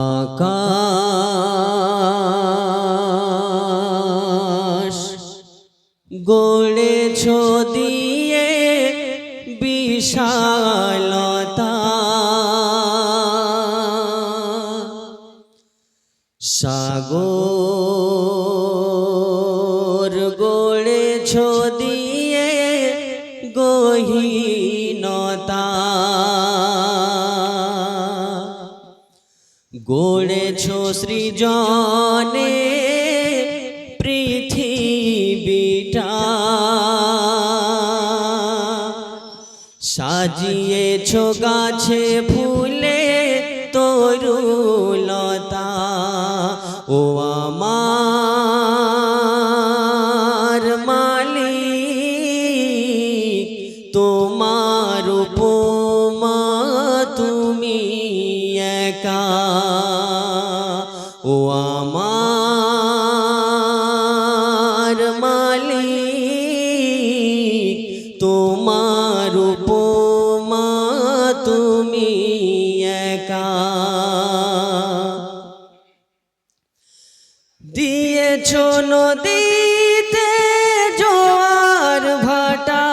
আকাশ গড়েছ দিয়ে বিশালতা। সাগর গড়েছ দিয়ে গহীনতা গড়েছ সৃজনে পৃথিবীটা। সাজিয়েছ গাছে ফুলে তরুলতা। ও আমার মালিক তোমার উপমা একা ও আমার মালিক তোমার উপমা তুমি একা। দিয়েছ নদীতে জোয়ার ভাটা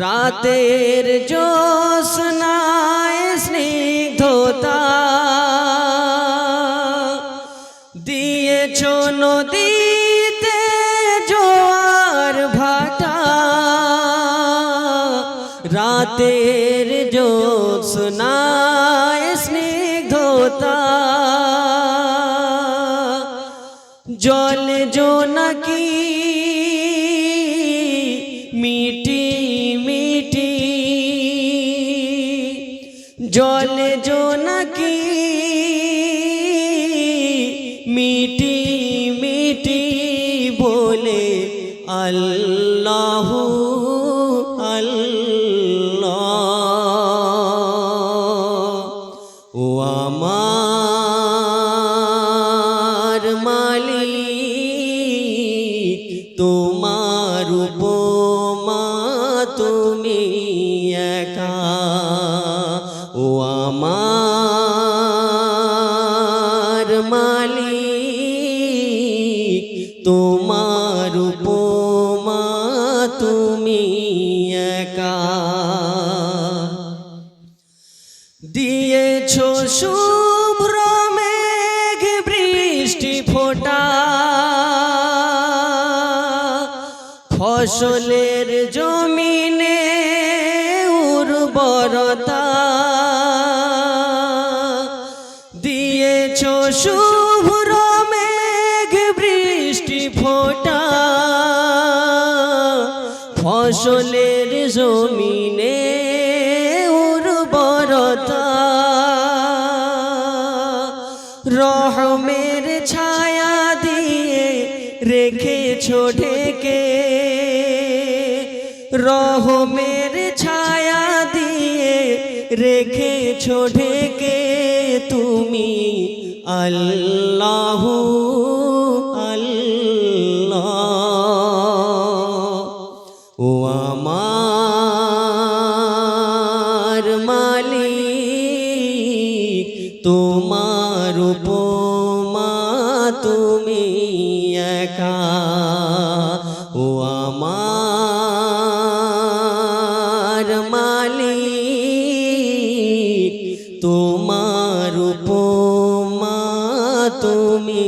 রাতের জোসনায় স্নিগ্ধতা দিয়েছ নদীতে জোয়ার ভাটা। রাতের জোৎস্নায় স্নিগ্ধতা। জল জোনাকি মিটি মিটি জল জোনাকি মিটি মিটি বলে আল্লাহ আল্লাহ। ও আমার তোমার উপমা তুমি একা। তোমার উপমা তুমি একা। দিয়েছ শুভ্র মেঘ বৃষ্টি ফোটা। ফসলের জমিনে উর্বরতা। দিয়েছ মেঘ বৃষ্টি ফোটা ফসলের জমিনে উর্বরতা। রহমের ছায়া দিয়ে রেখেছ ঢেকে। রহমের ছায়া দিয়ে রেখেছ ঢেকে। তুমি আল্লাহ তোমার উপমা তুমি একা ও আমার মালিক তোমার উপমা তুমি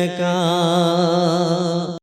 একা।